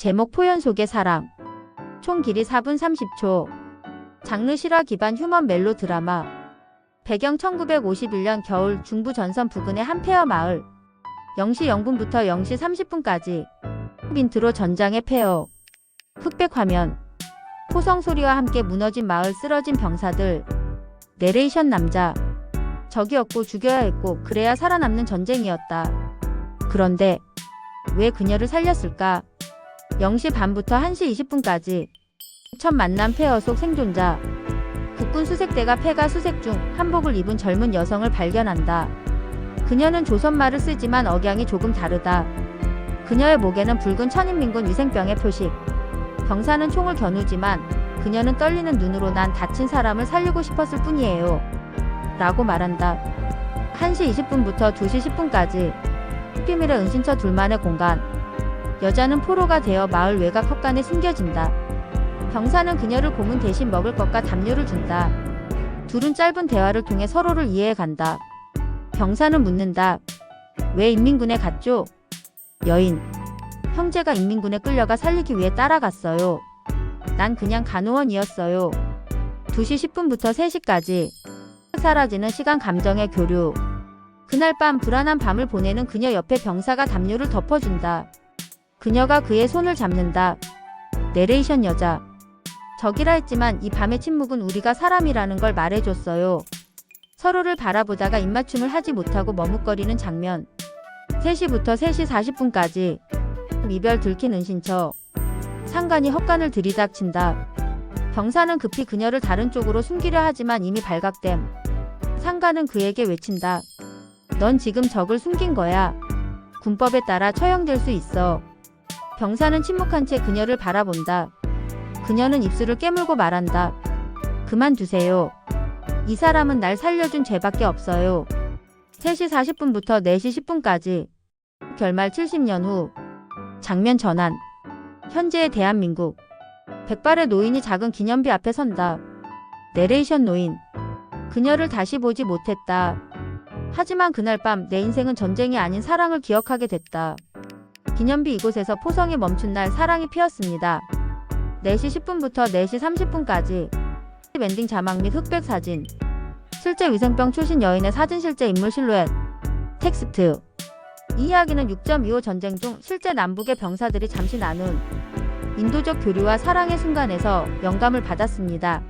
제목 포연 속의 사랑. 총 길이 4분 30초. 장르 실화 기반 휴먼 멜로 드라마. 배경 1951년 겨울 중부 전선 부근의 한 폐허 마을. 0시 0분부터 0시 30분까지. 인트로 전장의 폐허. 흑백 화면. 포성 소리와 함께 무너진 마을 쓰러진 병사들. 내레이션 남자. 적이었고 죽여야 했고 그래야 살아남는 전쟁이었다. 그런데 왜 그녀를 살렸을까? 0시 반부터 1시 20분까지 첫 만남 폐허 속 생존자 국군 수색대가 폐가 수색 중 한복을 입은 젊은 여성을 발견한다. 그녀는 조선말을 쓰지만 억양이 조금 다르다. 그녀의 목에는 붉은 천인민군 위생병의 표식. 병사는 총을 겨누지만 그녀는 떨리는 눈으로 난 다친 사람을 살리고 싶었을 뿐이에요. 라고 말한다. 1시 20분부터 2시 10분까지 비밀의 은신처 둘만의 공간. 여자는 포로가 되어 마을 외곽 헛간에 숨겨진다. 병사는 그녀를 고문 대신 먹을 것과 담요를 준다. 둘은 짧은 대화를 통해 서로를 이해해 간다. 병사는 묻는다. 왜 인민군에 갔죠? 여인. 형제가 인민군에 끌려가 살리기 위해 따라갔어요. 난 그냥 간호원이었어요. 2시 10분부터 3시까지. 사라지는 시간 감정의 교류. 그날 밤 불안한 밤을 보내는 그녀 옆에 병사가 담요를 덮어준다. 그녀가 그의 손을 잡는다. 내레이션 여자. 적이라 했지만 이 밤의 침묵은 우리가 사람이라는 걸 말해줬어요. 서로를 바라보다가 입맞춤을 하지 못하고 머뭇거리는 장면. 3시부터 3시 40분까지. 이별 들킨 은신처. 상관이 헛간을 들이닥친다. 병사는 급히 그녀를 다른 쪽으로 숨기려 하지만 이미 발각됨. 상관은 그에게 외친다. 넌 지금 적을 숨긴 거야. 군법에 따라 처형될 수 있어. 병사는 침묵한 채 그녀를 바라본다. 그녀는 입술을 깨물고 말한다. 그만두세요. 이 사람은 날 살려준 죄밖에 없어요. 3시 40분부터 4시 10분까지. 결말 70년 후. 장면 전환. 현재의 대한민국. 백발의 노인이 작은 기념비 앞에 선다. 내레이션 노인. 그녀를 다시 보지 못했다. 하지만 그날 밤 내 인생은 전쟁이 아닌 사랑을 기억하게 됐다. 기념비 이곳에서 포성이 멈춘 날 사랑이 피었습니다. 4시 10분부터 4시 30분까지 엔딩 자막 및 흑백 사진 실제 위생병 출신 여인의 사진 실제 인물 실루엣 텍스트 이 이야기는 6.25 전쟁 중 실제 남북의 병사들이 잠시 나눈 인도적 교류와 사랑의 순간에서 영감을 받았습니다.